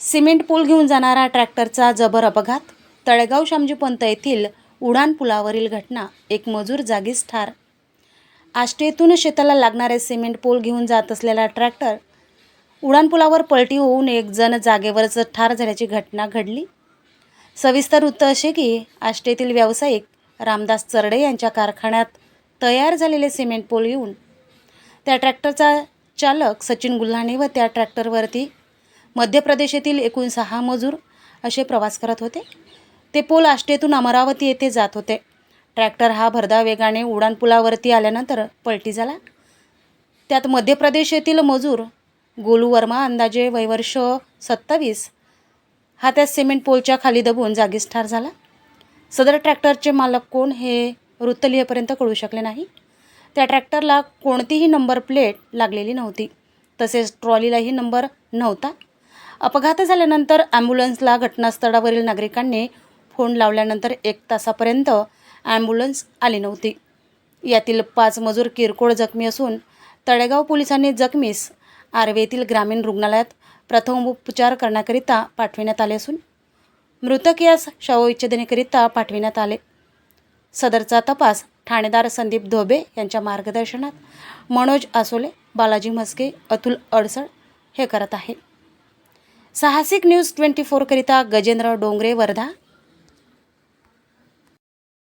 Cement पूल घेऊन जाणारा ट्रॅक्टरचा जबर अपघात. तळेगाव शामजी पंत येथील उडान पुलावरील घटना एक मजूर जागीच ठार. आष्टेतून शेताला लागणारे सिमेंट पूल घेऊन जात असलेला ट्रॅक्टर उडान पुलावर पलटी होऊन एक जण जागेवरच ठार झाल्याची घटना घडली. सविस्तर वृत्त असे की आष्टेतील व्यावसायिक रामदास चरडे यांच्या कारखान्यात तयार झालेले सिमेंट पूल येऊन त्या ट्रॅक्टरचा चालक सचिन गुल्हाणे व त्या ट्रॅक्टरवरती मध्य प्रदेशातील एकूण सहा मजूर असे प्रवास करत होते. ते पूल आष्टेतून अमरावती येथे जात होते. ट्रॅक्टर हा भरदा वेगाने उड्डाणपुलावरती आल्यानंतर पलटी झाला. त्यात मध्य प्रदेश येथील मजूर गोलू वर्मा अंदाजे वयवर्ष सत्तावीस हा त्या सिमेंट पोलच्या खाली दबून जागीच ठार झाला. सदर ट्रॅक्टरचे मालक कोण हे वृत्तलिहेपर्यंत कळू शकले नाही. त्या ट्रॅक्टरला कोणतीही नंबर प्लेट लागलेली नव्हती. तसेच ट्रॉलीलाही नंबर नव्हता. अपघात झाल्यानंतर ॲम्ब्युलन्सला घटनास्थळावरील नागरिकांनी फोन लावल्यानंतर एक तासापर्यंत ॲम्ब्युलन्स आली नव्हती. यातील पाच मजूर किरकोळ जखमी असून तळेगाव पोलिसांनी जखमीस आर्वे ग्रामीण रुग्णालयात प्रथम उपचार करण्याकरिता पाठविण्यात आले असून मृतक यास शवविच्छेदनेकरिता पाठविण्यात आले. सदरचा तपास ठाणेदार संदीप धोबे यांच्या मार्गदर्शनात मनोज आसोले बालाजी म्हस्के अतुल अडसळ हे करत आहे साहसिक न्यूज ट्वेंटी फोरकरिता गजेंद्र डोंगरे वर्धा.